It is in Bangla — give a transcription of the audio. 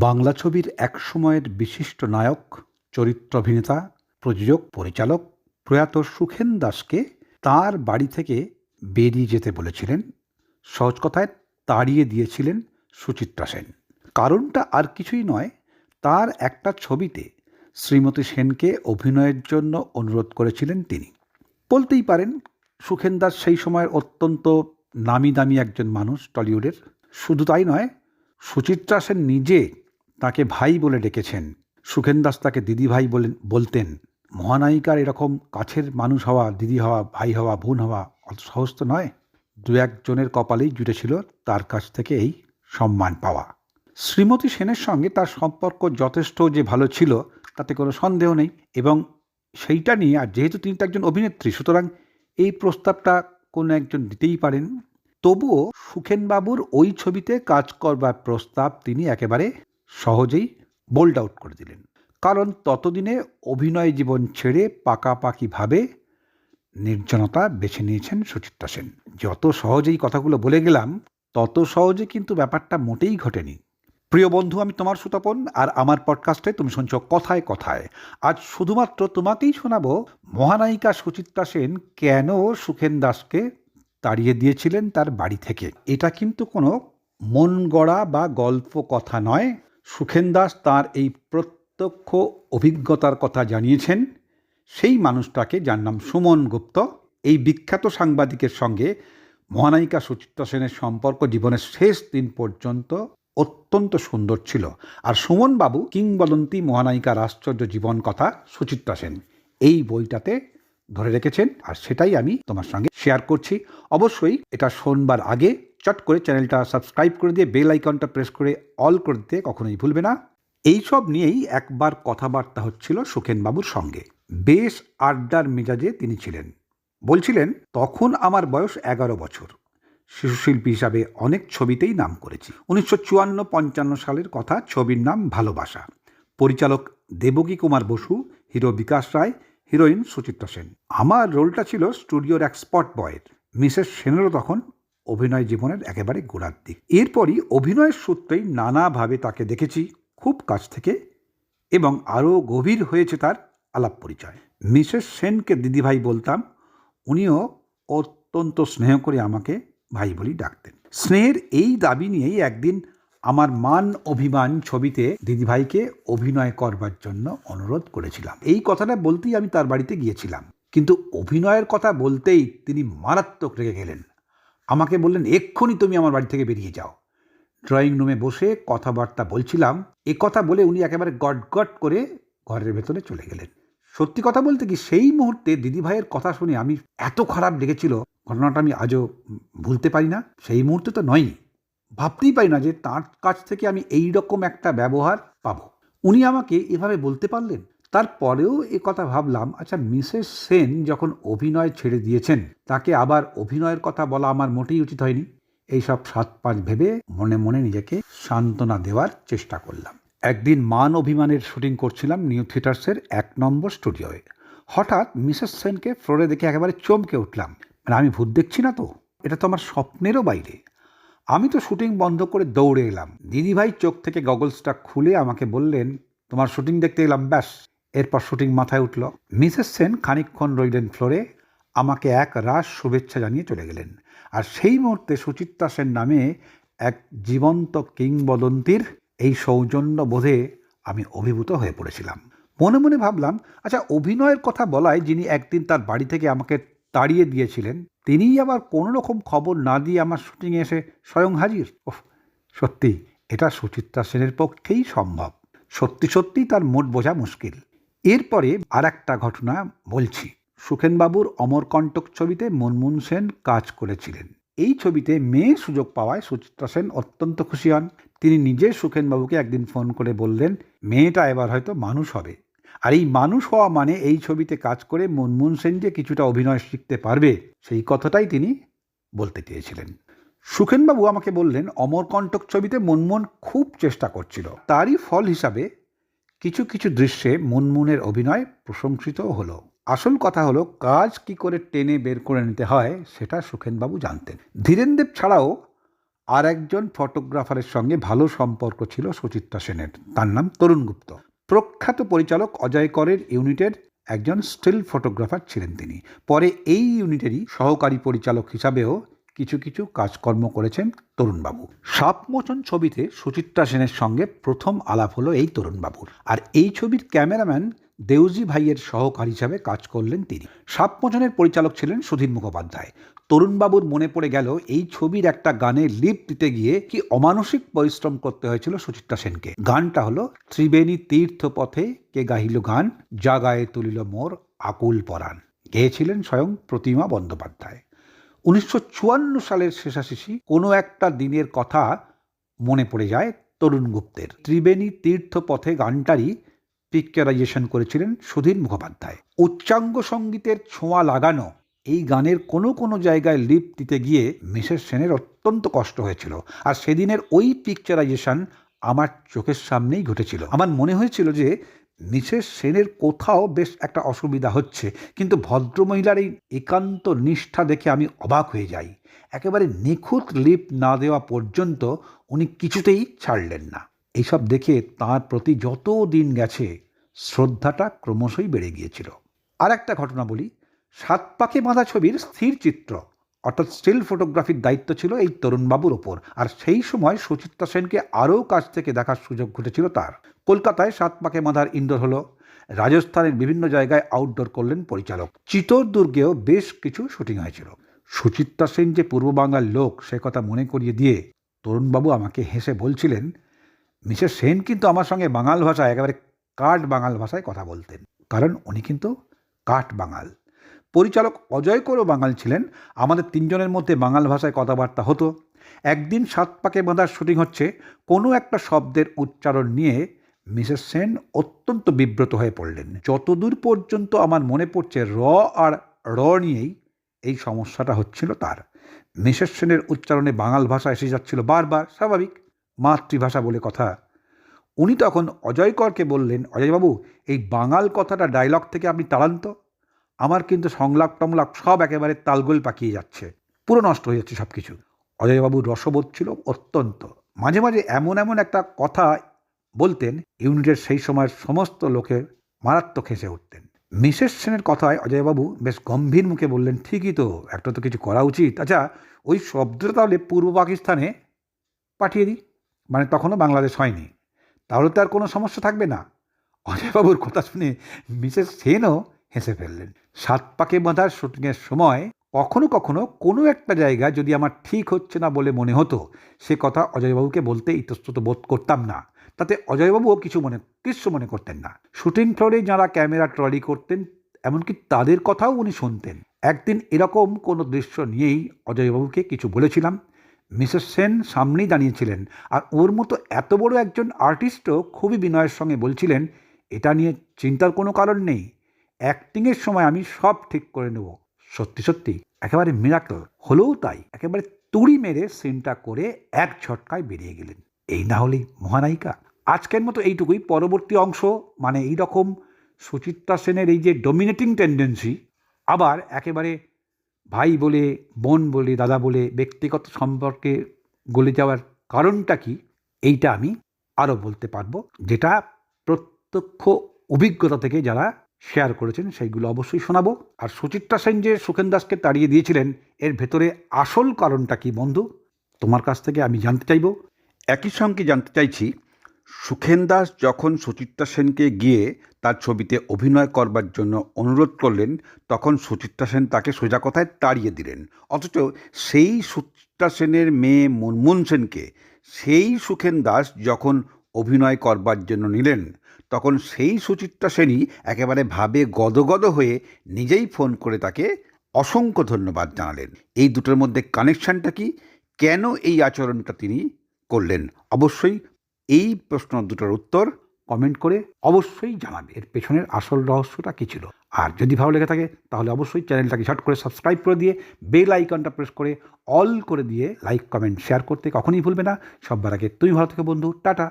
বাংলা ছবির এক সময়ের বিশিষ্ট নায়ক চরিত্রাভিনেতা প্রযোজক, পরিচালক প্রয়াত সুখেন দাসকে তার বাড়ি থেকে বেরিয়ে যেতে বলেছিলেন। সহজ কথায় তাড়িয়ে দিয়েছিলেন সুচিত্রা সেন। কারণটা আর কিছুই নয়, তার একটা ছবিতে শ্রীমতী সেনকে অভিনয়ের জন্য অনুরোধ করেছিলেন তিনি। বলতেই পারেন, সুখেন দাস সেই সময়ের অত্যন্ত নামি দামি একজন মানুষ টলিউডের। শুধু তাই নয়, সুচিত্রা সেন নিজে তাকে ভাই বলে ডেকেছেন। সুখেন দাস তাকে দিদি ভাই বলেন বলতেন। মহানায়িকার এরকম কাছের মানুষ হওয়া, দিদি হওয়া, ভাই হওয়া, বোন হওয়া অত সহজ তো নয়। দু একজনের কপালেই জুটেছিল তার কাছ থেকে এই সম্মান পাওয়া। শ্রীমতী সেনের সঙ্গে তার সম্পর্ক যথেষ্ট যে ভালো ছিল, তাতে কোনো সন্দেহ নেই এবং সেইটা নিয়ে, আর যেহেতু তিনি তো একজন অভিনেত্রী, সুতরাং এই প্রস্তাবটা কোনো একজন দিতেই পারেন। তবুও সুখেনবাবুর ওই ছবিতে কাজ করবার প্রস্তাব তিনি একেবারে সহজেই বোল্ড আউট করে দিলেন। কারণ ততদিনে অভিনয় জীবন ছেড়ে পাকাপাকিভাবে নির্জনতা বেছে নিয়েছেন সুচিত্রা সেন। যত সহজেই কথাগুলো বলে গেলাম, তত সহজে কিন্তু ব্যাপারটা মোটেই ঘটেনি। প্রিয় বন্ধু, আমি তোমার সুতপন, আর আমার পডকাস্টে তুমি শুনছ কথায় কথায়। আজ শুধুমাত্র তোমাকেই শোনাবো মহানায়িকা সুচিত্রা সেন কেন সুখেন দাসকে তাড়িয়ে দিয়েছিলেন তার বাড়ি থেকে। এটা কিন্তু কোনো মন গড়া বা গল্প কথা নয়। সুখেন দাস তার এই প্রত্যক্ষ অভিজ্ঞতার কথা জানিয়েছেন। সেই মানুষটাকে যার নাম সুমন গুপ্ত, এই বিখ্যাত সাংবাদিকের সঙ্গে মহানায়িকা সুচিত্রা সেনের সম্পর্ক জীবনের শেষ দিন পর্যন্ত অত্যন্ত সুন্দর ছিল। আর সুমন বাবু কিংবদন্তি মহানায়িকার আশ্চর্য জীবন কথা সুচিত্রা সেন এই বইটাতে ধরে রেখেছেন। আর সেটাই আমি তোমার সঙ্গে শেয়ার করছি। অবশ্যই এটা শোনবার আগে চট করে চ্যানেলটা সাবস্ক্রাইব করে দিয়ে বেল আইকনটা প্রেস করে অল করে দিতে কখনোই ভুলবে না। এইসব নিয়েই একবার কথাবার্তা হচ্ছিল সুখেনবাবুর সঙ্গে। বেশ আড্ডার মেজাজে তিনি ছিলেন। বলছিলেন, তখন আমার বয়স এগারো বছর। শিশুশিল্পী হিসাবে অনেক ছবিতেই নাম করেছি। উনিশশো চুয়ান্ন পঞ্চান্ন সালের কথা ছবির নাম ভালোবাসা। পরিচালক দেবকী কুমার বসু, হিরো বিকাশ রায়, হিরোইন সুচিত্রা সেন। আমার রোলটা ছিল স্টুডিওর এক স্পট বয়ের। মিসেস সেনেরও তখন অভিনয় জীবনের একেবারে গোড়ার দিক। এরপরই অভিনয়ের সূত্রেই নানাভাবে তাকে দেখেছি খুব কাছ থেকে এবং আরও গভীর হয়েছে তার আলাপ পরিচয়। মিসেস সেনকে দিদিভাই বলতাম, উনিও অত্যন্ত স্নেহ করে আমাকে ভাই বলি ডাকতেন। স্নেহের এই দাবি নিয়েই একদিন আমার মান অভিমান ছবিতে দিদিভাইকে অভিনয় করবার জন্য অনুরোধ করেছিলাম। এই কথাটা বলতেই আমি তার বাড়িতে গিয়েছিলাম। কিন্তু অভিনয়ের কথা বলতেই তিনি মারাত্মক রেগে গেলেন। আমাকে বললেন, এক্ষুনি তুমি আমার বাড়ি থেকে বেরিয়ে যাও। ড্রয়িং রুমে বসে কথাবার্তা বলছিলাম। এ কথা বলে উনি একেবারে গট করে ঘরের ভেতরে চলে গেলেন। সত্যি কথা বলতে কি, সেই মুহূর্তে দিদিভাইয়ের কথা শুনে আমি এত খারাপ লেগেছিল, ঘটনাটা আমি আজও ভুলতে পারি না। সেই মুহূর্তে তো নয়ই, ভাবতেই পারি না যে তার কাছ থেকে আমি এই রকম একটা ব্যবহার পাবো। উনি আমাকে এভাবে বলতে পারলেন? তারপরেও এ কথা ভাবলাম আচ্ছা মিসেস সেন যখন অভিনয় ছেড়ে দিয়েছেন, তাকে আবার অভিনয়ের কথা বলা আমার মোটেই উচিত হয়নি। এইসব সাত পাঁচ ভেবে মনে মনে নিজেকে সান্ত্বনা দেওয়ার চেষ্টা করলাম। একদিন মান অভিমানের শুটিং করছিলাম নিউ থিয়েটার্সের এক নম্বর স্টুডিওয়ে। হঠাৎ মিসেস সেনকে ফ্লোরে দেখে একেবারে চমকে উঠলাম। মানে আমি ভূত দেখছি না তো? এটা তো আমার স্বপ্নেরও বাইরে। আমি তো শুটিং বন্ধ করে দৌড়ে এলাম। দিদিভাই চোখ থেকে গগলসটা খুলে আমাকে বললেন, তোমার শুটিং দেখতে এলাম, ব্যাস। এরপর শুটিং মাথায় উঠল। মিসেস সেন খানিকক্ষণ রইলেন ফ্লোরে। আমাকে এক রাস শুভেচ্ছা জানিয়ে চলে গেলেন। আর সেই মুহূর্তে সুচিত্রা সেন নামে এক জীবন্ত কিংবদন্তির এই সৌজন্য বোধে আমি অভিভূত হয়ে পড়েছিলাম। মনে মনে ভাবলাম আচ্ছা অভিনয়ের কথা বলায় যিনি একদিন তার বাড়ি থেকে আমাকে তাড়িয়ে দিয়েছিলেন, তিনিই আবার কোনো রকম খবর না দিয়ে আমার শুটিংয়ে এসে স্বয়ং হাজির? ওহ সত্যি, এটা সুচিত্রা সেনের পক্ষেই সম্ভব। সত্যি সত্যি তার মোট বোঝা মুশকিল। এরপরে আর একটা ঘটনা বলছি। সুখেনবাবুর অমরকণ্টক ছবিতে মনমোহন সেন কাজ করেছিলেন। এই ছবিতে মেয়ে সুযোগ পাওয়ায় সুচিত্রা সেন অত্যন্ত খুশি হন। তিনি নিজে সুখেনবাবুকে একদিন ফোন করে বললেন, মেয়েটা এবার হয়তো মানুষ হবে। আর এই মানুষ হওয়া মানে এই ছবিতে কাজ করে মনমোহন সেন যে কিছুটা অভিনয় শিখতে পারবে, সেই কথাটাই তিনি বলতে চেয়েছিলেন। সুখেনবাবু আমাকে বললেন, অমরকণ্টক ছবিতে মনমোহন খুব চেষ্টা করছিল। তারই ফল হিসাবে কিছু কিছু দৃশ্যে মুনমুনের অভিনয় প্রশংসিত হলো। আসল কথা হলো, কাজ কি করে টেনে বের করে নিতে হয়, সেটা সুখেনবাবু জানতেন। ধীরেনদেব ছাড়াও আর একজন ফটোগ্রাফারের সঙ্গে ভালো সম্পর্ক ছিল সুচিত্রা সেনের। তার নাম তরুণ গুপ্ত। প্রখ্যাত পরিচালক অজয় করের ইউনিটের একজন স্টিল ফটোগ্রাফার ছিলেন তিনি। পরে এই ইউনিটেরই সহকারী পরিচালক হিসাবেও কিছু কিছু কাজকর্ম করেছেন তরুণবাবু। সাপমোচন ছবিতে সুচিত্রা সেনের সঙ্গে প্রথম আলাপ হলো এই তরুণবাবুর। আর এই ছবির ক্যামেরাম্যান দেউজি ভাইয়ের সহকারী হিসাবে কাজ করলেন তিনি। সাপমোচনের পরিচালক ছিলেন সুধীর মুখোপাধ্যায়। তরুণবাবুর মনে পড়ে গেল, এই ছবির একটা গানে লিপ দিতে গিয়ে কি অমানসিক পরিশ্রম করতে হয়েছিল সুচিত্রা সেনকে। গানটা হলো, ত্রিবেণী তীর্থ পথে কে গাহিল গান, জাগায়ে তুলিল মোর আকুল পরাণ। গেয়েছিলেন স্বয়ং প্রতিমা বন্দ্যোপাধ্যায়। উনিশশো চুয়ান্ন সালের শেষাশেষি কোনো একটা দিনের কথা মনে পড়ে যায় তরুণ গুপ্তের। ত্রিবেণী তীর্থ পথে গানটারই পিকচারাইজেশন করেছিলেন সুধীর মুখোপাধ্যায়। উচ্চাঙ্গ সঙ্গীতের ছোঁয়া লাগানো এই গানের কোনো কোনো জায়গায় লিপ দিতে গিয়ে মিসেস সেনের অত্যন্ত কষ্ট হয়েছিল আর সেদিনের ওই পিকচারাইজেশন আমার চোখের সামনেই ঘটেছিল। আমার মনে হয়েছিল যে মিসেস সেনের কোথাও বেশ একটা অসুবিধা হচ্ছে। কিন্তু ভদ্রমহিলার এই একান্ত নিষ্ঠা দেখে আমি অবাক হয়ে যাই। একেবারে নিখুঁত লিপ না দেওয়া পর্যন্ত উনি কিছুতেই ছাড়লেন না। এইসব দেখে তার প্রতি যত দিন গেছে শ্রদ্ধাটা ক্রমশই বেড়ে গিয়েছিল। আর একটা ঘটনা বলি। সাত পাকে বাঁধা ছবির স্থির চিত্র, অর্থাৎ স্টিল ফটোগ্রাফির দায়িত্ব ছিল এই তরুণবাবুর ওপর। আর সেই সময় সুচিত্রা সেনকে আরও কাছ থেকে দেখার সুযোগ ঘটেছিল তার। কলকাতায় সাত পাকে বাঁধার ইনডোর হলো। রাজস্থানের বিভিন্ন জায়গায় আউটডোর করলেন পরিচালক। চিতোর দুর্গেও বেশ কিছু শুটিং হয়েছিল। সুচিত্রা সেন যে পূর্ব বাংলার লোক, সে কথা মনে করিয়ে দিয়ে তরুণবাবু আমাকে হেসে বলছিলেন, মিসেস সেন কিন্তু আমার সঙ্গে বাঙাল ভাষায়, একেবারে কাঠ বাঙাল ভাষায় কথা বলতেন। কারণ উনি কিন্তু কাঠ বাঙাল। পরিচালক অজয় করও বাঙাল ছিলেন। আমাদের তিনজনের মধ্যে বাঙাল ভাষায় কথাবার্তা হতো। একদিন সাত পাকে বাঁধার শুটিং হচ্ছে, কোনো একটা শব্দের উচ্চারণ নিয়ে মিসেস সেন অত্যন্ত বিব্রত হয়ে পড়লেন। যতদূর পর্যন্ত আমার মনে পড়ছে র আর র নিয়েই এই সমস্যাটা হচ্ছিল তার। মিসেস সেনের উচ্চারণে বাঙাল ভাষা এসে যাচ্ছিল বারবার, স্বাভাবিক, মাতৃভাষা বলে কথা। উনি তখন অজয় করকে বললেন, অজয়বাবু, এই বাঙাল কথাটা ডায়লগ থেকে আপনি তাড়ান তো। আমার কিন্তু সংলাপ টংলাপ সব একেবারে তালগোল পাকিয়ে যাচ্ছে। পুরো নষ্ট হয়ে যাচ্ছে সব কিছু অজয়বাবুর রসবোধ ছিল অত্যন্ত। মাঝে মাঝে এমন এমন একটা কথা বলতেন, ইউনিটের সেই সময়ের সমস্ত লোকের মারাত্মক হেসে উঠতেন। মিসেস সেনের কথায় অজয়বাবু বেশ গম্ভীর মুখে বললেন, ঠিকই তো, একটা তো কিছু করা উচিত। আচ্ছা ওই শব্দটা তাহলে পূর্ব পাকিস্তানে পাঠিয়ে দিই? মানে তখনও বাংলাদেশ হয়নি। তাহলে তো আর কোনো সমস্যা থাকবে না। অজয়বাবুর কথা শুনে মিসেস সেনও হেসে ফেললেন। সাত পাকে বাঁধার শুটিংয়ের সময় কখনো কখনো কোনো একটা জায়গা যদি আমার ঠিক হচ্ছে না বলে মনে হতো, সে কথা অজয়বাবুকে বলতে ইতস্তত বোধ করতাম না। তাতে অজয়বাবুও কিছু মনে কিছু মনে করতেন না। শুটিং ফ্লোরে যারা ক্যামেরা ট্রলি করতেন, এমনকি তাদের কথাও উনি শুনতেন। একদিন এরকম কোনো দৃশ্য নিয়েই অজয়বাবুকে কিছু বলেছিলাম। মিসেস সেন সামনেই দাঁড়িয়েছিলেন আর ওর মতো এত বড় একজন আর্টিস্টও খুবই বিনয়ের সঙ্গে বলছিলেন, এটা নিয়ে চিন্তার কোনো কারণ নেই। অ্যাক্টিংয়ের সময় আমি সব ঠিক করে নেব। সত্যি সত্যি, একেবারে মিরাকল হলেও তাই, একেবারে তুড়ি মেরে সিনটা করে এক ঝটকায় বেরিয়ে গেলেন। এই না হলেই মহানায়িকা। আজকের মতো এইটুকুই। পরবর্তী অংশ মানে এই রকম সুচিত্রা সেনের এই যে ডমিনেটিং টেন্ডেন্সি আবার একেবারে ভাই বলে, বোন বলে, দাদা বলে, ব্যক্তিগত সম্পর্কে গলে যাওয়ার কারণটা কি, এইটা আমি আরও বলতে পারব। যেটা প্রত্যক্ষ অভিজ্ঞতা থেকে যারা শেয়ার করেছেন, সেইগুলো অবশ্যই শোনাবো। আর সুচিত্রা সেন যে সুখেন দাসকে তাড়িয়ে দিয়েছিলেন, এর ভেতরে আসল কারণটা কি বন্ধু? তোমার কাছ থেকে আমি জানতে চাইব। একই সঙ্গে জানতে চাইছি সুখেন দাস যখন সুচিত্রা সেনকে গিয়ে তার ছবিতে অভিনয় করবার জন্য অনুরোধ করলেন, তখন সুচিত্রা সেন তাকে সোজা কথায় তাড়িয়ে দিলেন। অথচ সেই সুচিত্রা সেনের মেয়ে মুনমুন সেনকে সেই সুখেন দাস যখন অভিনয় করবার জন্য নিলেন, তখন সেই সুচিত্রা সেনই একেবারে ভাবে গদগদ হয়ে নিজেই ফোন করে তাকে অসংখ্য ধন্যবাদ জানালেন। এই দুটোর মধ্যে কানেকশানটা কি? কেন এই আচরণটা তিনি করলেন? অবশ্যই এই প্রশ্ন দুটোর উত্তর কমেন্ট করে অবশ্যই জানাবে। এর পেছনের আসল রহস্যটা কী ছিল? আর যদি ভালো লেগে থাকে, তাহলে অবশ্যই চ্যানেলটাকে শর্ট করে সাবস্ক্রাইব করে দিয়ে বেল আইকনটা প্রেস করে অল করে দিয়ে লাইক কমেন্ট শেয়ার করতে কখনই ভুলবে না। সব্বার আগে তুমি ভালো থেকে বন্ধু। টাটা!